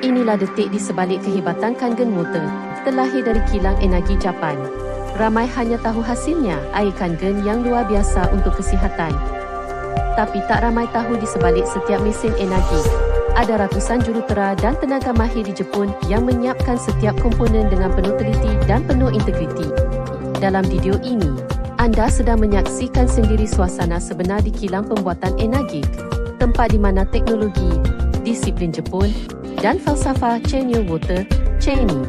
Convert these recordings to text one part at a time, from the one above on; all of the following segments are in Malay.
Inilah detik di sebalik kehebatan Kangen Water, terlahir dari kilang energi Japan. Ramai hanya tahu hasilnya, air Kangen yang luar biasa untuk kesihatan. Tapi tak ramai tahu di sebalik setiap mesin energi. Ada ratusan jurutera dan tenaga mahir di Jepun yang menyiapkan setiap komponen dengan penuh teliti dan penuh integriti. Dalam video ini, anda sedang menyaksikan sendiri suasana sebenar di kilang pembuatan Enagik, tempat di mana teknologi, disiplin Jepun dan falsafah Chenyo Water, Cheney.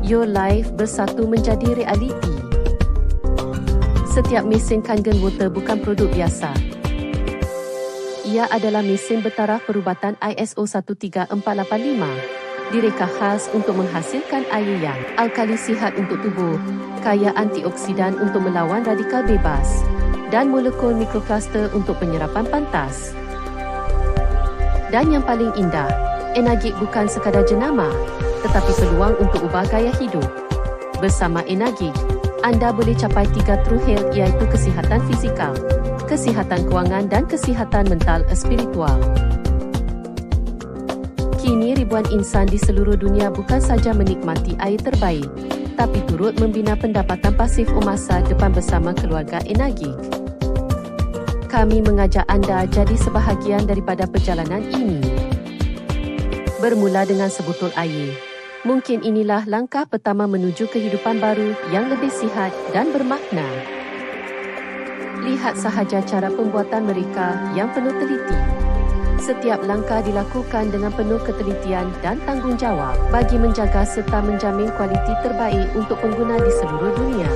Your life bersatu menjadi realiti. Setiap mesin Kangen Water bukan produk biasa. Ia adalah mesin bertaraf perubatan ISO 13485. Direka khas untuk menghasilkan air yang alkali sihat untuk tubuh, kaya antioksidan untuk melawan radikal bebas, dan molekul mikrokluster untuk penyerapan pantas. Dan yang paling indah, Enagik bukan sekadar jenama, tetapi peluang untuk ubah gaya hidup. Bersama Enagik, anda boleh capai tiga true health iaitu kesihatan fizikal, kesihatan kewangan dan kesihatan mental spiritual. Kini ribuan insan di seluruh dunia bukan saja menikmati air terbaik, tapi turut membina pendapatan pasif umasa depan bersama keluarga Enagik. Kami mengajak anda jadi sebahagian daripada perjalanan ini bermula dengan sebotol air. Mungkin inilah langkah pertama menuju kehidupan baru yang lebih sihat dan bermakna. Lihat sahaja cara pembuatan mereka yang penuh teliti. Setiap langkah dilakukan dengan penuh ketelitian dan tanggungjawab bagi menjaga serta menjamin kualiti terbaik untuk pengguna di seluruh dunia.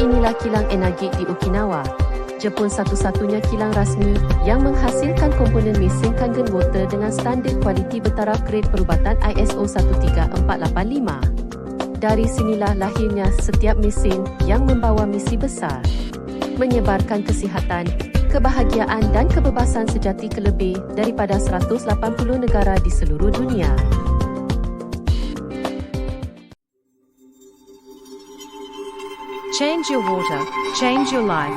Inilah kilang Enagik di Okinawa, Jepun satu-satunya kilang rasmi yang menghasilkan komponen mesin Kangen Water dengan standard kualiti bertaraf grade perubatan ISO 13485. Dari sinilah lahirnya setiap mesin yang membawa misi besar. Menyebarkan kesihatan, kebahagiaan dan kebebasan sejati ke lebih daripada 180 negara di seluruh dunia. Change your water, change your life.